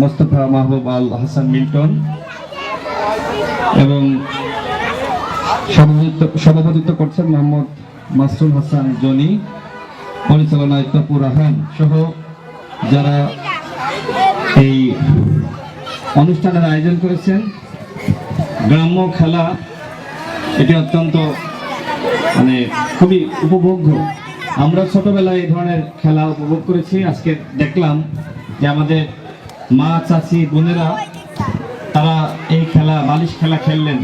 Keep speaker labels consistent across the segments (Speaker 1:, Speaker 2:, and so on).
Speaker 1: মোস্তফা মাহবুব আল হাসান মিল্টন এবং সভাপতিত্ব করছেন মোহাম্মদ মাসরুল হাসান জনি, পরিচালনায় তপুর রাহান সহ যারা এই অনুষ্ঠানের আয়োজন করেছেন। গ্রাম্য খেলা, এটি অত্যন্ত মানে খুবই উপভোগ্য। আমরা ছোটবেলায় এই ধরনের খেলা উপভোগ করেছি। আজকে দেখলাম যে আমাদের মা, চাচি, বোনেরা, তারা এই খেলা, বালিশ খেলা খেললেন।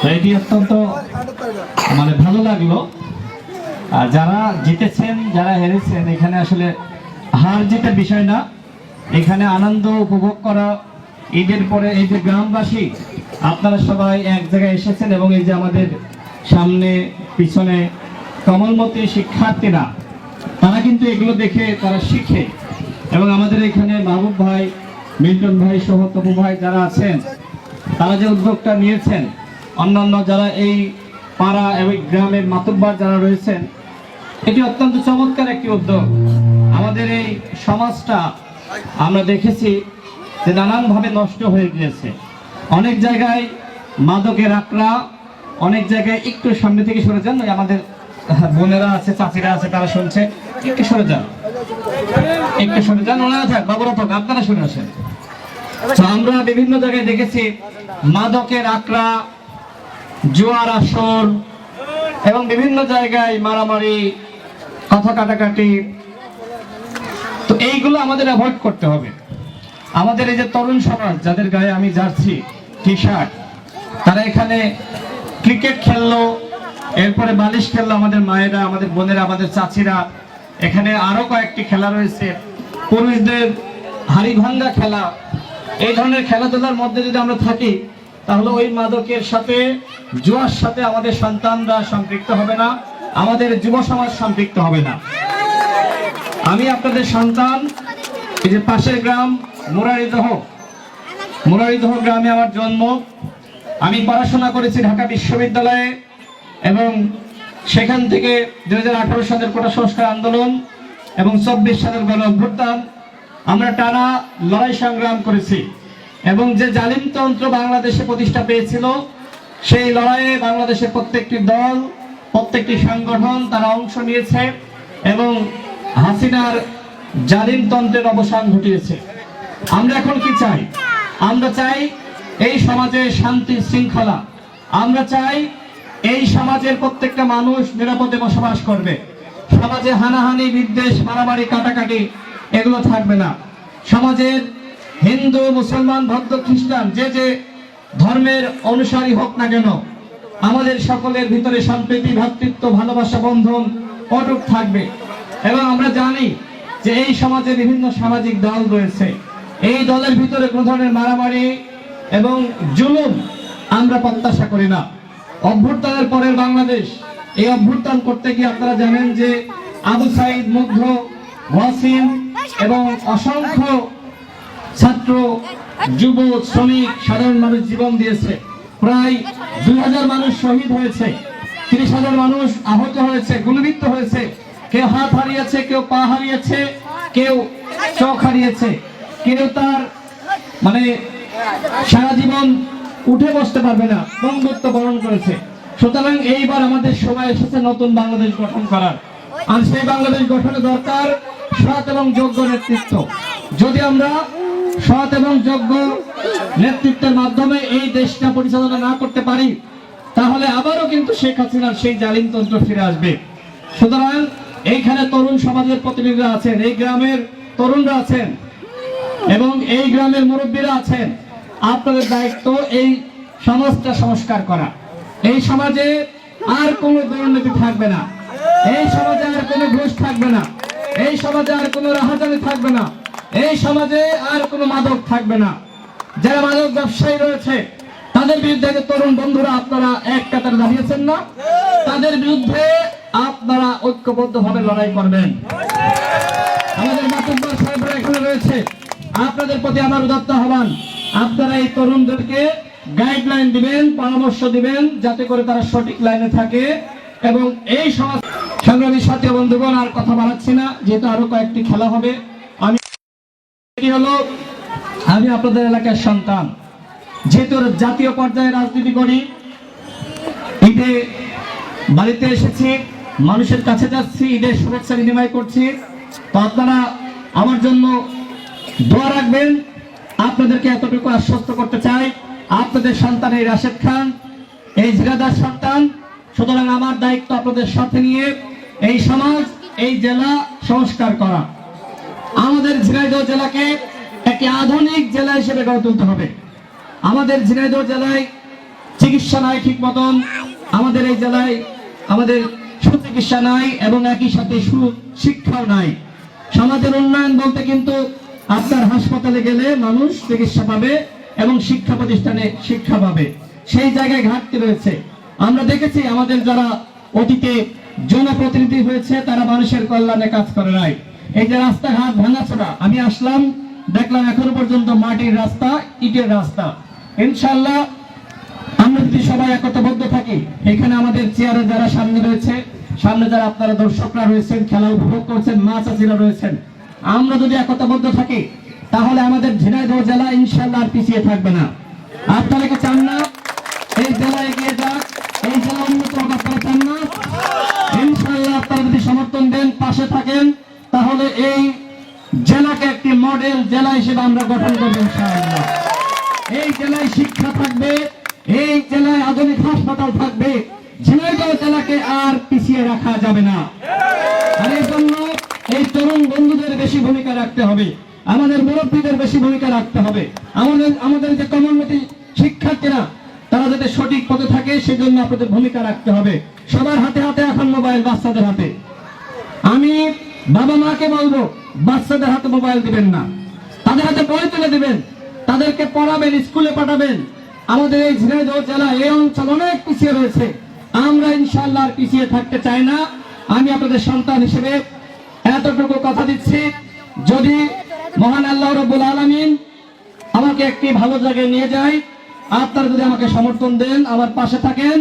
Speaker 1: তো এটি অত্যন্ত মানে ভালো লাগল। আর যারা জিতেছেন, যারা হেরেছেন, এখানে আসলে হার জিতে বিষয় না। এখানে আনন্দ উপভোগ করা ঈদের পরে এই যে গ্রামবাসী, আপনারা সবাই এক জায়গায় এসেছেন এবং এই যে আমাদের সামনে, পিছনে কমলমতি শিক্ষার্থীরা, তারা কিন্তু এগুলো দেখে তারা শিখে। এবং আমাদের এখানে মাহবুব ভাই, মিল্টন ভাই সহ তপু ভাই যারা আছেন, তারা যে উদ্যোগটা নিয়েছেন, অন্যান্য যারা এই পাড়া এবং গ্রামের মাতুব্বার যারা রয়েছেন, এটি অত্যন্ত চমৎকার একটি উদ্যোগ। আমাদের এই সমাজটা আমরা দেখেছি যে নানানভাবে নষ্ট হয়ে গিয়েছে। অনেক জায়গায় মাদকের আকড়া, অনেক জায়গায় একটু সামনে থেকে যান আমাদের বোনেরা আছে, চাচিরা আছে, তারা শুনছে একটু সরে যান। একটু সরে যান, ওনারা থাক, বাবুরা থাক, আপনারা শুনে আসেন। আমরা বিভিন্ন জায়গায় দেখেছি, মাদকের আকড়া, জোয়ার আসর, এবং বিভিন্ন জায়গায় মারামারি, কথা কাটাকাটি। তো এইগুলো আমাদের অ্যাভয়েড করতে হবে। আমাদের এই যে তরুণ সমাজ, যাদের গায়ে আমি যাচ্ছি টি শার্ট তারা এখানে ক্রিকেট খেললো, এরপরে বালিশ খেললো আমাদের মায়েরা, আমাদের বোনেরা, আমাদের চাচিরা। এখানে আরও কয়েকটি খেলা রয়েছে। পুরুষদের হাড়ি ভাঙ্গা খেলা। এই ধরনের খেলাধুলার মধ্যে যদি আমরা থাকি, তাহলে ওই মাদকের সাথে, জুয়ার সাথে আমাদের সন্তানরা সম্পৃক্ত হবে না, আমাদের যুব সমাজ সম্পৃক্ত হবে না। আমি আপনাদের সন্তান, এই যে পাশের গ্রাম, মুরারিদহ। মুরারিদহ গ্রামে আমার জন্ম। আমি পড়াশোনা করেছি ঢাকা বিশ্ববিদ্যালয়ে এবং সেখান থেকে দু হাজার আঠারো সালের কোটা সংস্কার আন্দোলন এবং চব্বিশ সালের গণ অভ্যুত্থান আমরা টানা লড়াই সংগ্রাম করেছি। এবং যে জালিমতন্ত্র বাংলাদেশে প্রতিষ্ঠা পেয়েছিল, সেই লড়াইয়ে বাংলাদেশের প্রত্যেকটি দল, প্রত্যেকটি সংগঠন তারা অংশ নিয়েছে এবং হাসিনার জালিমতন্ত্রের অবসান ঘটিয়েছে। আমরা এখন কি চাই? আমরা চাই এই সমাজে শান্তি, শৃঙ্খলা। আমরা চাই এই সমাজের প্রত্যেকটা মানুষ নিরাপদে বসবাস করবে। সমাজে হানাহানি, বিদ্বেষ, মারামারি, কাটাকাটি, এগুলো থাকবে না। সমাজের হিন্দু, মুসলমান ভক্ত খ্রিস্টান, যে যে ধর্মের অনুসারী হোক না কেন, আমাদের সকলের ভিতরে সম্প্রীতি, ভ্রাতৃত্ব, ভালোবাসা, বন্ধন অটুট থাকবে। এবং আমরা জানি যে এই সমাজে বিভিন্ন সামাজিক দল রয়েছে। এই দলের ভিতরে কোনো ধরনের মারামারি এবং জুলুম আমরা প্রত্যাশা করি না। অভ্যুত্থানের পরের বাংলাদেশ। এই অভ্যুত্থান করতে গিয়ে আপনারা জানেন যে আবু সাইদ মুগ্ধ ওয়াসিম এবং অসংখ্য ছাত্র, যুব, শ্রমিক, সাধারণ মানুষ জীবন দিয়েছে। প্রায় দুই হাজার মানুষ শহীদ হয়েছে তিরিশ হাজার মানুষ আহত হয়েছে, গুলিবিদ্ধ হয়েছে। কেউ হাত হারিয়েছে, কেউ পা হারিয়েছে, কেউ চোখ হারিয়েছে। কেউ তার মানে সারা জীবন উঠে বসতে পারবে না বন্ধুত্ব বরণ করেছে। সুতরাং এইবার আমাদের সময় এসেছে নতুন বাংলাদেশ গঠন করার। আর সেই বাংলাদেশ গঠনে দরকার সৎ এবং যোগ্য নেতৃত্ব। যদি আমরা সৎ এবং যোগ্য নেতৃত্বের মাধ্যমে এই দেশটা পরিচালনা না করতে পারি, তাহলে আবারও কিন্তু শেখ হাসিনার সেই জালিমতন্ত্র ফিরে আসবে। সুতরাং এইখানে তরুণ সমাজের প্রতিনিধিরা আছেন, এই গ্রামের তরুণরা আছেন এবং এই গ্রামের মুরব্বীরা আছেন। আপনাদের দায়িত্ব এই সমাজটা সংস্কার করা। এই সমাজে আর কোনো দুর্নীতি থাকবে না। এই সমাজে আর কোনো ঘুষ থাকবে না। এই সমাজে আর কোনো রাহাজানি থাকবে না। এই সমাজে আর কোনো মাদক থাকবে না। যারা মাদক ব্যবসায়ী রয়েছে, তাদের বিরুদ্ধে যে তরুণ বন্ধুরা আপনারা এক কাতারে দাঁড়িয়েছেন না, তাদের বিরুদ্ধে আপনারা ঐক্যবদ্ধভাবে লড়াই করবেন। আমাদের মাতুব্বর সাহেবরা এখানে রয়েছে। আপনাদের প্রতি আমার উদাত্ত আহ্বান। আপনারা এই তরুণদেরকে গাইডলাইন দিবেন, পরামর্শ দিবেন, যাতে করে তারা সঠিক লাইনে থাকে। এবং এই সমাজ সংগ্রামী সাথী বন্ধুগণ, আর কথা বাড়াচ্ছি না, যেহেতু আরও কয়েকটি খেলা হবে। আমি হলো?
Speaker 2: আমি আপনাদের এলাকার সন্তান। যেহেতু জাতীয় পর্যায়ে রাজনীতি করি, ঈদে বাড়িতে এসেছি, মানুষের কাছে যাচ্ছি, ঈদের শুভেচ্ছা বিনিময় করছি। তো আপনারা আমার জন্য দোয়া রাখবেন। আপনাদেরকে এতটুকু আশ্বস্ত করতে চাই, আপনাদের সন্তান এই রাশেদ খান, এই জিরাদার সন্তান, সুতরাং আমার দায়িত্ব আপনাদের সাথে নিয়ে এই সমাজ, এই জেলা সংস্কার করা। আমাদের ঝিনাইদহ জেলাকে একটি আধুনিক জেলা হিসেবে গড়ে তুলতে হবে। আমাদের ঝিনাইদহ জেলায় চিকিৎসা নাই ঠিক মতন, আমাদের এই জেলায় আমাদের সুচিকিৎসা নাই এবং একই সাথে সুশিক্ষাও নাই। সমাজের উন্নয়ন বলতে কিন্তু আপনার হাসপাতালে গেলে মানুষ চিকিৎসা পাবে এবং শিক্ষা প্রতিষ্ঠানে শিক্ষা পাবে। সেই জায়গায় ঘাটতি রয়েছে। আমরা দেখেছি আমাদের যারা অতীতে জনপ্রতিনিধি হয়েছে, তারা মানুষের কল্যাণে কাজ করে নাই। এই যে রাস্তাঘাট ভাঙাচোরা, আমি আসলাম, দেখলাম এখনও পর্যন্ত মাটির রাস্তা, ইটের রাস্তা। ইনশাল্লাহ আমরা যদি সবাই একতাবদ্ধ থাকি, এখানে আমাদের চেয়ারে যারা সামনে রয়েছে, সামনে যারা আপনারা দর্শকরা রয়েছেন, খেলা উপভোগ করছেন, মা চাচিরা রয়েছেন আমরা যদি একতাবদ্ধ থাকি, তাহলে আমাদের ঝিনাইদহ জেলা ইনশাল্লাহ আর পিছিয়ে থাকবে না। আপনারা কি চান না? এই জেলা এগিয়ে যাক, এই জেলা উন্নত হোক আপনারা চান না? ইনশাল্লাহ আপনারা যদি সমর্থন দেন, পাশে থাকেন, তাহলে এই জেলাকে একটি মডেল জেলা হিসেবে আমরা গঠন করব ইনশাআল্লাহ। এই জেলায় শিক্ষা থাকবে, এই জেলায় আধুনিক হাসপাতাল থাকবে, ঝিনাইদহ জেলাকে আর পিছিয়ে রাখা যাবে না। আর এই বেশি ভূমিকা রাখতে হবে। আমাদের মুরব্বীদের বেশি ভূমিকা রাখতে হবে। আমাদের আমাদের যে কমোন্নতি শিক্ষার্থীরা, তারা যাতে সঠিক পথে থাকে, সেজন্য আপনাদের ভূমিকা রাখতে হবে। সবার হাতে হাতে এখন মোবাইল, বাচ্চাদের হাতে। আমি বাবা মাকে বলব, বাচ্চাদের হাতে মোবাইল দিবেন না। তাদের হাতে বই তুলে দিবেন। তাদেরকে পড়াবেন, স্কুলে পাঠাবেন। আমাদের এই ঝিনাইদহ জেলা, এই অঞ্চল অনেক পিছিয়ে রয়েছে। আমরা ইনশাল্লাহ পিছিয়ে থাকতে চাই না। আমি আপনাদের সন্তান হিসেবে এতটুকু কথা দিচ্ছি। যদি মহান আল্লাহ রব্বুল আলমিন আমাকে একটি ভালো জায়গায় নিয়ে যায়, আপনারা যদি আমাকে সমর্থন দেন, আমার পাশে থাকেন,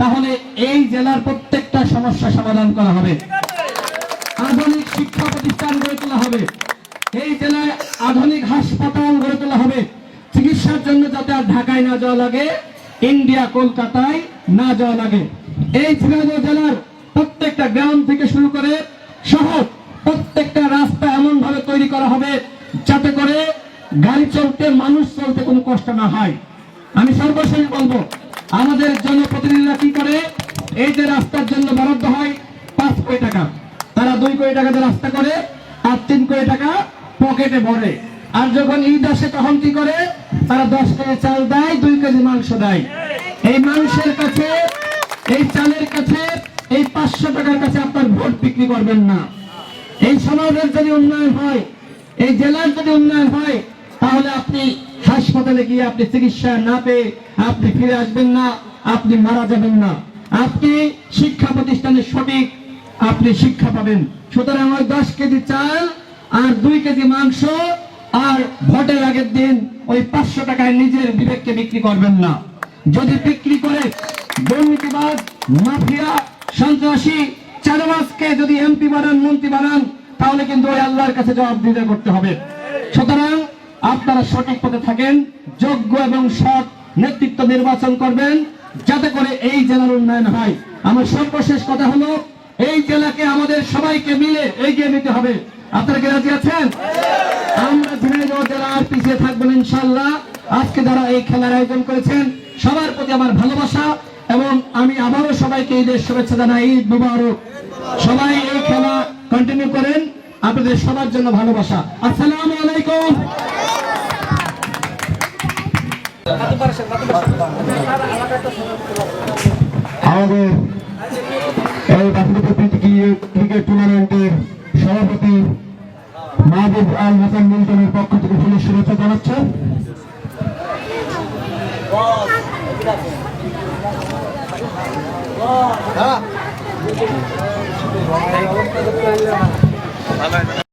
Speaker 2: তাহলে এই জেলার প্রত্যেকটা সমস্যা সমাধান করা হবে। আধুনিক শিক্ষা প্রতিষ্ঠান গড়ে তোলা হবে। এই জেলায় আধুনিক হাসপাতাল গড়ে তোলা হবে। চিকিৎসার জন্য যাতে আর ঢাকায় না যাওয়া লাগে, ইন্ডিয়া, কলকাতায় না যাওয়া লাগে। এই জেলার প্রত্যেকটা গ্রাম থেকে শুরু করে শহর প্রত্যেকটা রাস্তা এমন ভাবে তৈরি করা হবে যাতে করে গাড়ি চলতে, মানুষ চলতে কোনো কষ্ট না হয়। আমি সর্বশেষ বলব, আমাদের জনপ্রতিনিধিরা কি করে? এই যে রাস্তার জন্য বরাদ্দ হয় পাঁচ কোটি টাকা। তারা দুই কোটি টাকা দিয়ে রাস্তা করে, আর তিন কোটি টাকা পকেটে ভরে। আর যখন ঈদ আসে, তখন কি করে? তারা দশ কেজি চাল দেয়, দুই কেজি মাংস দেয়। এই মাংসের কাছে, এই চালের কাছে, এই পাঁচশো টাকার কাছে আপনার ভোট বিক্রি করবেন না। এই সমাজের যদি উন্নয়ন হয়, এই জেলার যদি উন্নয়ন হয়, তাহলে আপনি হাসপাতালে গিয়ে আপনি চিকিৎসা না পেয়ে আপনি ফিরে আসবেন না, আপনি মারা যাবেন না। আপনি শিক্ষা প্রতিষ্ঠানে সঠিক আপনি শিক্ষা পাবেন। সুতরাং ওই দশ কেজি চাল আর দুই কেজি মাংস আর ভোটের আগের দিন ওই পাঁচশো টাকায় নিজের বিবেককে বিক্রি করবেন না। যদি বিক্রি করে দুর্নীতিবাজ, মাফিয়া, সন্ত্রাসী চাঁদাবাজকে যদি এমপি বানান, মন্ত্রী বানান, তাহলে কিন্তু ওই আল্লাহর কাছে জবাব দিতে করতে হবে। সুতরাং আপনারা সঠিক পথে থাকেন, যোগ্য এবং সৎ নেতৃত্ব নির্বাচন করবেন, যাতে করে এই জেলার উন্নয়ন হয়। আমার সর্বশেষ কথা হলো, এই জেলাকে আমাদের সবাইকে মিলে এগিয়ে নিতে হবে। আপনারা রাজি আছেন? আমরা ঝিনাইদহ জেলা আর পিছিয়ে থাকবেন ইনশাল্লাহ আজকে যারা এই খেলার আয়োজন করেছেন, সবার প্রতি আমার ভালোবাসা এবং আমি আবারও সবাইকে ঈদের শুভেচ্ছা জানাই, ঈদ মুবারক। সবাই এই খেলা কন্টিনিউ করেন। আপনাদের সবার জন্য ভালোবাসা। আসসালামু আলাইকুম।
Speaker 3: আমাদের এই ক্রিকেট টুর্নামেন্টের সভাপতি মাহবুব আল হাসান মিল্টনের পক্ষ থেকে ফুলের শুভেচ্ছা জানাচ্ছেন